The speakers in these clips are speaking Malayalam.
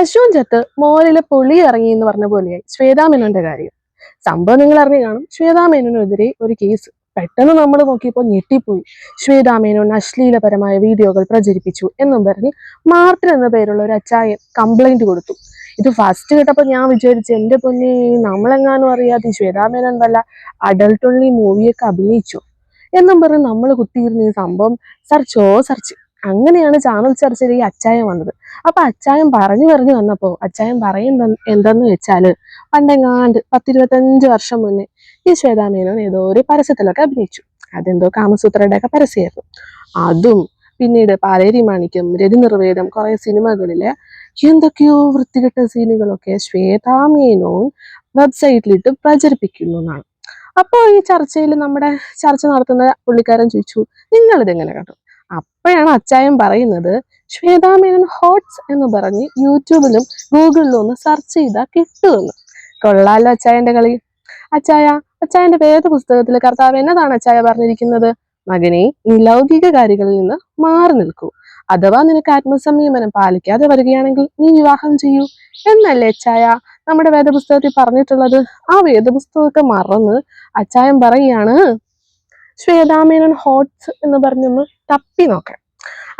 പശുവും ചത്ത് മോലിലെ പൊളി ഇറങ്ങി എന്ന് പറഞ്ഞ പോലെയായി. ശ്വേതാമേനോന്റെ കാര്യം. സംഭവം നിങ്ങൾ അറിഞ്ഞു കാണും. ശ്വേതാമേനോനെതിരെ ഒരു കേസ് പെട്ടെന്ന് നമ്മൾ നോക്കിയപ്പോൾ ഞെട്ടിപ്പോയി. ശ്വേതാമേനോൻ അശ്ലീലപരമായ വീഡിയോകൾ പ്രചരിപ്പിച്ചു എന്നും പറഞ്ഞ് മാർട്ടിൻ എന്ന പേരുള്ള ഒരു അച്ചായൻ കംപ്ലൈന്റ് കൊടുത്തു. ഇത് ഫസ്റ്റ് കേട്ടപ്പോൾ ഞാൻ വിചാരിച്ചു എന്റെ പൊന്നി നമ്മളെങ്ങാനും അറിയാതെ ശ്വേതാമേനോൻ വല്ല അഡൾട്ട് ഓൺലി മൂവിയൊക്കെ അഭിനയിച്ചു? എന്നും പറഞ്ഞ് നമ്മൾ കുത്തിയിരുന്ന ഈ സംഭവം സെർച്ചോ സർച്ച് അങ്ങനെയാണ് ചാനൽ ചർച്ചയിൽ ഈ അച്ചായം വന്നത്. അപ്പൊ അച്ചായൻ പറഞ്ഞു പറഞ്ഞു വന്നപ്പോ അച്ചായൻ പറയുന്ന എന്തെന്ന് വെച്ചാൽ പണ്ടെങ്ങാണ്ട് പത്തിരുപത്തഞ്ച് വർഷം മുന്നേ ഈ ശ്വേതാമേനോൻ ഏതോ ഒരു പരസ്യത്തിലൊക്കെ അഭിനയിച്ചു. അതെന്തോ കാമസൂത്രയുടെ ഒക്കെ പരസ്യമായിരുന്നു അതും പിന്നീട് പാലേരി മാണിക്യം രതി നിർവേദം കുറെ സിനിമകളിലെ എന്തൊക്കെയോ വൃത്തികെട്ട സീനുകളൊക്കെ ശ്വേതാമേനോൻ വെബ്സൈറ്റിലിട്ട് പ്രചരിപ്പിക്കുന്നു എന്നാണ്. അപ്പോൾ ഈ ചർച്ചയിൽ നമ്മുടെ ചർച്ച നടത്തുന്ന പുള്ളിക്കാരൻ ചോദിച്ചു നിങ്ങളിതെങ്ങനെ കണ്ടു? അപ്പോഴാണ് അച്ചായൻ പറയുന്നത് ശ്വേതാമേനൻ ഹോട്ട്സ് എന്ന് പറഞ്ഞ് യൂട്യൂബിലും ഗൂഗിളിലും ഒന്ന് സെർച്ച് ചെയ്താൽ കിട്ടുമെന്ന്. കൊള്ളാലോ അച്ചായന്റെ കളി. അച്ചായ അച്ചായന്റെ വേദ പുസ്തകത്തിൽ കർത്താവ് എന്നതാണ് അച്ചായ പറഞ്ഞിരിക്കുന്നത്? മകനെ ഈ ലൗകിക കാര്യങ്ങളിൽ നിന്ന് മാറി നിൽക്കൂ. അഥവാ നിനക്ക് ആത്മസംയമനം പാലിക്കാതെ വരികയാണെങ്കിൽ നീ വിവാഹം ചെയ്യൂ. എന്നല്ലേ അച്ചായ നമ്മുടെ വേദപുസ്തകത്തിൽ പറഞ്ഞിട്ടുള്ളത്? ആ വേദപുസ്തകമൊക്കെ മറന്ന് അച്ചായൻ പറയുകയാണ് ശ്വേതാമേനൻ ഹോട്ട്സ് എന്ന് പറഞ്ഞൊന്ന് തപ്പി നോക്കാം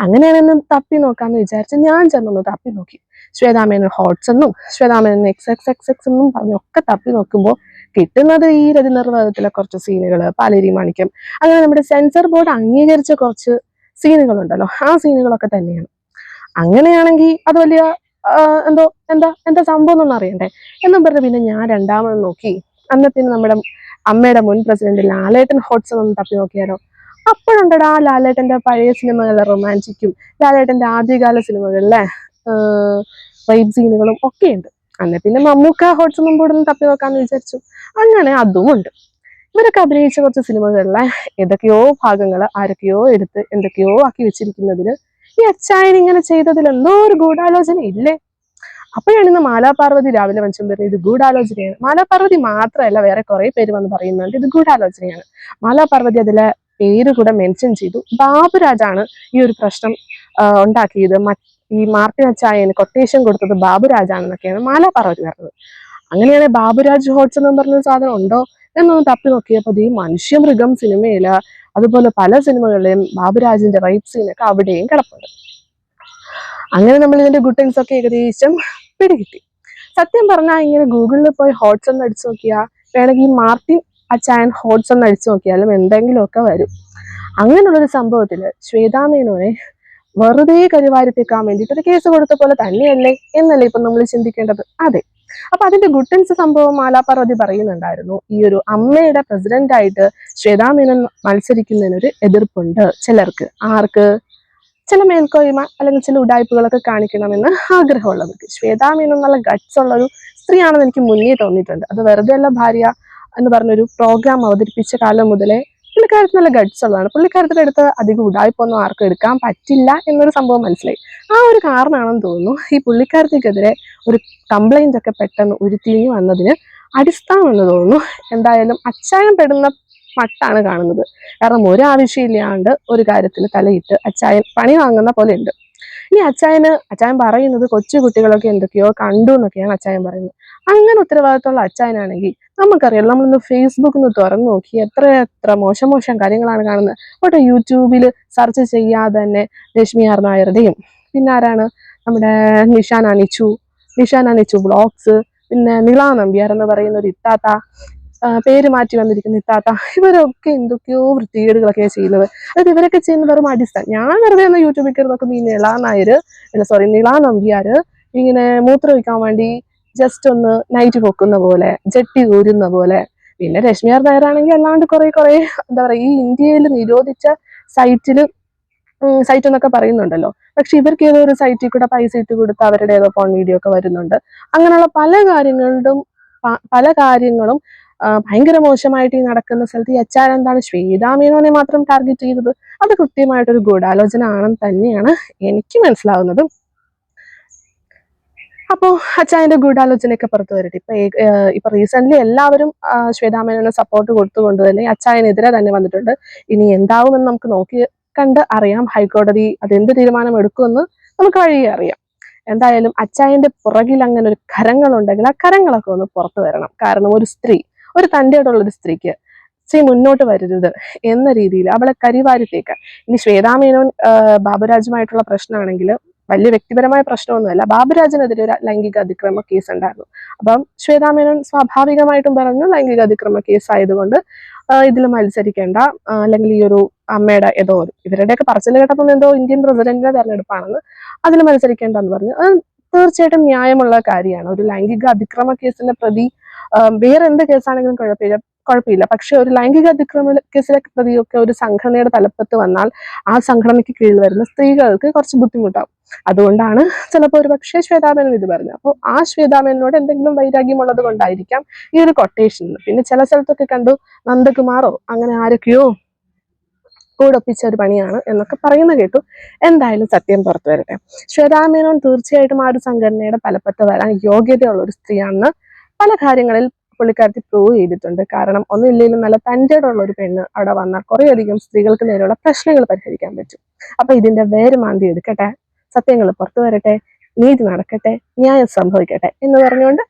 അങ്ങനെയാണെന്ന് തപ്പി നോക്കാന്ന് വിചാരിച്ച് ഞാൻ ചെന്നൊന്ന് തപ്പി നോക്കി. ശ്വേതാമേനൻ ഹോട്ട്സ് എന്നും Shweta Menon X X X X എന്നും പറഞ്ഞൊക്കെ തപ്പി നോക്കുമ്പോൾ കിട്ടുന്നത് ഈ രതിനിർവാദത്തിലെ കുറച്ച് സീനുകൾ പാലേരി മാണിക്യം. അങ്ങനെ നമ്മുടെ സെൻസർ ബോർഡ് അംഗീകരിച്ച കുറച്ച് സീനുകളുണ്ടല്ലോ ആ സീനുകളൊക്കെ തന്നെയാണ്. അങ്ങനെയാണെങ്കിൽ അത് വലിയ എന്തോ എന്താ എന്താ സംഭവം എന്നൊന്നും അറിയണ്ടേ എന്നും പറഞ്ഞ് പിന്നെ ഞാൻ രണ്ടാമത് നോക്കി. അന്ന് പിന്നെ നമ്മുടെ അമ്മയുടെ മുൻ പ്രസിഡന്റ് ലാലേട്ടൻ ഹോട്ട്സ് ഒന്ന് തപ്പി നോക്കിയാലോ? അപ്പോഴുണ്ടടാ ലാലേട്ടന്റെ പഴയ സിനിമകളിലെ റൊമാന്റിക്കും ലാലേട്ടന്റെ ആദ്യകാല സിനിമകളിലെ വൈബ് സീനുകളും ഒക്കെ ഉണ്ട് അന്ന് പിന്നെ മമ്മൂക്ക ഹോട്ട്സ് മുമ്പോട് ഒന്ന് തപ്പി നോക്കാന്ന് വിചാരിച്ചു. അങ്ങനെ അതുമുണ്ട്. ഇവരൊക്കെ അഭിനയിച്ച കുറച്ച് സിനിമകളിലെ ഏതൊക്കെയോ ഭാഗങ്ങൾ ആരൊക്കെയോ എടുത്ത് എന്തൊക്കെയോ ആക്കി വെച്ചിരിക്കുന്നതിന് ഈ അച്ചായൻ ഇങ്ങനെ ചെയ്തതിൽ എന്തോ ഒരു ഗൂഢാലോചന ഇല്ലേ? അപ്പോഴാണ് ഇന്ന് മാലാപാർവതി രാവിലെ മനുഷ്യൻ പറഞ്ഞത് ഇത് ഗൂഢാലോചനയാണ്. മാലാപാർവതി മാത്രമല്ല വേറെ കുറെ പേര് വന്ന് പറയുന്നുണ്ട്. ഇത് ഗൂഢാലോചനയാണ്. മാലാപാർവതി അതിലെ പേര് കൂടെ മെൻഷൻ ചെയ്തു. ബാബുരാജാണ് ഈ ഒരു പ്രശ്നം ഉണ്ടാക്കിയത്. ഈ മാർട്ടിൻ അച്ചായന് കൊട്ടേഷൻ കൊടുത്തത് ബാബുരാജാണെന്നൊക്കെയാണ് മാലാപാർവതി പറഞ്ഞത്. അങ്ങനെയാണെങ്കിൽ ബാബുരാജ് ഹോട്ട്സ് എന്ന് പറഞ്ഞൊരു സാധനം ഉണ്ടോ എന്നൊന്ന് തപ്പി നോക്കിയപ്പോൾ ഈ മനുഷ്യമൃഗം സിനിമയിൽ അതുപോലെ പല സിനിമകളിലെയും ബാബുരാജിന്റെ റൈപ്പ് സീനൊക്കെ അവിടെയും കിടപ്പുണ്ട്. അങ്ങനെ നമ്മൾ ഇതിന്റെ ഗുട്ടൻസ് ഒക്കെ ഏകദേശം പിടികിട്ടി. സത്യം പറഞ്ഞാൽ ഇങ്ങനെ ഗൂഗിളിൽ പോയി ഹോട്ട്സ് ഒന്ന് അടിച്ചു നോക്കിയാൽ വേണമെങ്കിൽ മാർട്ടിൻ അച്ചായൻ ഹോട്ട്സ് ഒന്ന് അടിച്ചു നോക്കിയാലും എന്തെങ്കിലുമൊക്കെ വരും. അങ്ങനെയുള്ളൊരു സംഭവത്തിൽ ശ്വേതാമേനോനെ വെറുതെ കരിവാരിത്തേക്കാൻ വേണ്ടിയിട്ട് ഒരു കേസ് കൊടുത്ത പോലെ തന്നെയല്ലേ എന്നല്ലേ ഇപ്പം നമ്മൾ ചിന്തിക്കേണ്ടത്? അതെ. അപ്പൊ അതിന്റെ ഗുട്ടൻസ് സംഭവം മാലാപാർവതി പറയുന്നുണ്ടായിരുന്നു. ഈ ഒരു അമ്മയുടെ പ്രസിഡന്റായിട്ട് ശ്വേതാമേനോൻ മത്സരിക്കുന്നതിനൊരു എതിർപ്പുണ്ട് ചിലർക്ക്. ആർക്ക്? ചില മേൽക്കോയ്മ അല്ലെങ്കിൽ ചില ഉടായ്പകളൊക്കെ കാണിക്കണമെന്ന് ആഗ്രഹമുള്ളവർക്ക്. ശ്വേതാമീനം നല്ല ഗട്സ് ഉള്ള ഒരു സ്ത്രീയാണെന്ന് എനിക്ക് മുന്നേ തോന്നിയിട്ടുണ്ട്. അത് വെറുതെ അല്ല ഭാര്യ എന്ന് പറഞ്ഞൊരു പ്രോഗ്രാം അവതരിപ്പിച്ച കാലം മുതലേ പുള്ളിക്കാരത്ത് നല്ല ഗഡ്സ് ഉള്ളതാണ്. പുള്ളിക്കാരത്തിന്റെ അടുത്ത് അധികം ഉടായ്പൊന്നും ആർക്കും എടുക്കാൻ പറ്റില്ല എന്നൊരു സംഭവം മനസ്സിലായി. ആ ഒരു കാരണമാണെന്ന് തോന്നുന്നു. ഈ പുള്ളിക്കാരത്തിക്കെതിരെ ഒരു കംപ്ലൈന്റ് ഒക്കെ പെട്ടെന്ന് ഉരുത്തിരിഞ്ഞു വന്നതിന് അടിസ്ഥാനം എന്ന് തോന്നുന്നു. എന്തായാലും അച്ചായം പെടുന്ന മട്ടാണ് കാണുന്നത്. കാരണം ഒരു ആവശ്യമില്ലാണ്ട് ഒരു കാര്യത്തിൽ തലയിട്ട് അച്ചായൻ പണി വാങ്ങുന്ന പോലെ ഉണ്ട് ഇനി അച്ചായന് അച്ചായൻ പറയുന്നത് കൊച്ചു കുട്ടികളൊക്കെ എന്തൊക്കെയോ കണ്ടു എന്നൊക്കെയാണ് അച്ചായൻ പറയുന്നത്. അങ്ങനെ ഉത്തരവാദിത്തമുള്ള അച്ചായനാണെങ്കിൽ നമുക്കറിയാം നമ്മളൊന്ന് ഫേസ്ബുക്ക് ഒന്ന് തുറന്നു നോക്കി എത്ര എത്ര മോശം മോശം കാര്യങ്ങളാണ് കാണുന്നത്. ഓട്ടെ യൂട്യൂബിൽ സെർച്ച് ചെയ്യാതെ തന്നെ രശ്മി ആർ നായരുടെയും പിന്നെ ആരാണ്? നമ്മുടെ നിഷാൻ അനിച്ചു നിഷാൻ അനിച്ചു ബ്ലോഗ്സ് പിന്നെ നിള നമ്പ്യാർ എന്ന് പറയുന്ന ഒരു ഇത്താത്ത പേര് മാറ്റി വന്നിരിക്കുന്ന ഇത്താത്ത ഇവരൊക്കെ എന്തൊക്കെയോ വൃത്തികേടുകളൊക്കെ ചെയ്യുന്നത്. അതായത് ഇവരൊക്കെ ചെയ്യുന്ന വെറും അടിസ്ഥാനം. ഞാൻ വെറുതെ ഒന്ന് യൂട്യൂബിൽ കയറി നോക്കുമ്പോൾ ഈ നിള നായർ അല്ല സോറി നിള നമ്പിയാർ ഇങ്ങനെ മൂത്രമൊഴിക്കാൻ വേണ്ടി ജസ്റ്റ് ഒന്ന് നൈറ്റ് പൊക്കുന്ന പോലെ ജെട്ടി ഊരുന്ന പോലെ. പിന്നെ രശ്മിയാർ നായരാണെങ്കിൽ അല്ലാണ്ട് കുറെ കുറെ എന്താ പറയുക ഈ ഇന്ത്യയിൽ നിരോധിച്ച സൈറ്റിൽ സൈറ്റ് എന്നൊക്കെ പറയുന്നുണ്ടല്ലോ. പക്ഷെ ഇവർക്ക് ഏതോ ഒരു സൈറ്റിൽ കൂടെ പൈസ ഇട്ട് കൊടുത്ത് അവരുടെ ഏതോ ഫോൺ വീഡിയോ ഒക്കെ വരുന്നുണ്ട്. അങ്ങനെയുള്ള പല കാര്യങ്ങളും പല കാര്യങ്ങളും ഭയങ്കര മോശമായിട്ട് ഈ നടക്കുന്ന സ്ഥലത്ത് ഈ അച്ചാർ എന്താണ് ശ്വേതാമേനോനെ മാത്രം ടാർഗറ്റ് ചെയ്തത്? അത് കൃത്യമായിട്ടൊരു ഗൂഢാലോചന ആണെന്ന് തന്നെയാണ് എനിക്ക് മനസ്സിലാവുന്നത്. അപ്പോ അച്ചായന്റെ ഗൂഢാലോചനയൊക്കെ പുറത്തു വരട്ടെ. ഇപ്പൊ ഇപ്പൊ റീസെന്റ് എല്ലാവരും ശ്വേതാമേനോനെ സപ്പോർട്ട് കൊടുത്തുകൊണ്ട് തന്നെ അച്ചായനെതിരെ തന്നെ വന്നിട്ടുണ്ട്. ഇനി എന്താവുമെന്ന് നമുക്ക് നോക്കി കണ്ട് അറിയാം. ഹൈക്കോടതി അതെന്ത് തീരുമാനം എടുക്കുമെന്ന് നമുക്ക് വഴിയെ അറിയാം. എന്തായാലും അച്ചായന്റെ പുറകിൽ അങ്ങനെ ഒരു കരങ്ങളുണ്ടെങ്കിൽ ആ കരങ്ങളൊക്കെ ഒന്ന് പുറത്തു വരണം. കാരണം ഒരു സ്ത്രീ ഒരു തന്റെയോടുള്ള ഒരു സ്ത്രീക്ക് സ്ത്രീ മുന്നോട്ട് വരരുത് എന്ന രീതിയിൽ അവളെ കരിവാരിത്തേക്ക്. ഇനി ശ്വേതാമേനോൻ ബാബുരാജുമായിട്ടുള്ള പ്രശ്നമാണെങ്കിൽ വലിയ വ്യക്തിപരമായ പ്രശ്നമൊന്നുമല്ല. ബാബുരാജിനെതിരെ ഒരു ലൈംഗിക അതിക്രമ കേസ് ഉണ്ടായിരുന്നു അപ്പം ശ്വേതാമേനോൻ സ്വാഭാവികമായിട്ടും പറഞ്ഞു ലൈംഗിക അതിക്രമ കേസ് ആയതുകൊണ്ട് ഇതിൽ മത്സരിക്കേണ്ട അല്ലെങ്കിൽ ഈ ഒരു അമ്മയുടെ ഏതോ ഇവരുടെയൊക്കെ പറച്ചിൽ കേട്ടപ്പോൾ എന്തോ ഇന്ത്യൻ പ്രസിഡന്റിന്റെ തെരഞ്ഞെടുപ്പാണെന്ന് അതിൽ മത്സരിക്കേണ്ടെന്ന് പറഞ്ഞു. അത് തീർച്ചയായിട്ടും ന്യായമുള്ള കാര്യമാണ്. ഒരു ലൈംഗിക അതിക്രമ കേസിന്റെ പ്രതി വേറെ എന്ത് കേസാണെങ്കിലും കുഴപ്പമില്ല കുഴപ്പമില്ല. പക്ഷെ ഒരു ലൈംഗിക അതിക്രമ കേസിലെ പ്രതിയൊക്കെ ഒരു സംഘടനയുടെ തലപ്പത്ത് വന്നാൽ ആ സംഘടനയ്ക്ക് കീഴിൽ വരുന്ന സ്ത്രീകൾക്ക് കുറച്ച് ബുദ്ധിമുട്ടാവും. അതുകൊണ്ടാണ് ചിലപ്പോൾ ഒരു പക്ഷേ ശ്വേതാമേനൻ ഇത് പറഞ്ഞത്. അപ്പോൾ ആ ശ്വേതാമേനോട് എന്തെങ്കിലും വൈരാഗ്യമുള്ളത് കൊണ്ടായിരിക്കാം ഈ ഒരു കൊട്ടേഷൻ പിന്നെ ചില സ്ഥലത്തൊക്കെ കണ്ടു നന്ദകുമാറോ അങ്ങനെ ആരൊക്കെയോ കൂടൊപ്പിച്ച ഒരു പണിയാണ് എന്നൊക്കെ പറയുന്ന കേട്ടു. എന്തായാലും സത്യം പുറത്തു വരട്ടെ. ശ്വേതാമേനോൻ തീർച്ചയായിട്ടും ആ ഒരു സംഘടനയുടെ തലപ്പത്ത് വരാൻ യോഗ്യതയുള്ള ഒരു സ്ത്രീയാണെന്ന് പല കാര്യങ്ങളിൽ പുള്ളിക്കാരത്തി പ്രൂവ് ചെയ്തിട്ടുണ്ട്. കാരണം ഒന്നുമില്ലെങ്കിലും നല്ല തന്റെ ഉള്ള ഒരു പെണ്ണ് അവിടെ വന്നാൽ കുറേയധികം സ്ത്രീകൾക്ക് നേരെയുള്ള പ്രശ്നങ്ങൾ പരിഹരിക്കാൻ പറ്റും. അപ്പൊ ഇതിന്റെ വേര് മാന്തി എടുക്കട്ടെ സത്യങ്ങൾ പുറത്തു വരട്ടെ നീതി നടക്കട്ടെ ന്യായം സംഭവിക്കട്ടെ എന്ന് പറഞ്ഞുകൊണ്ട്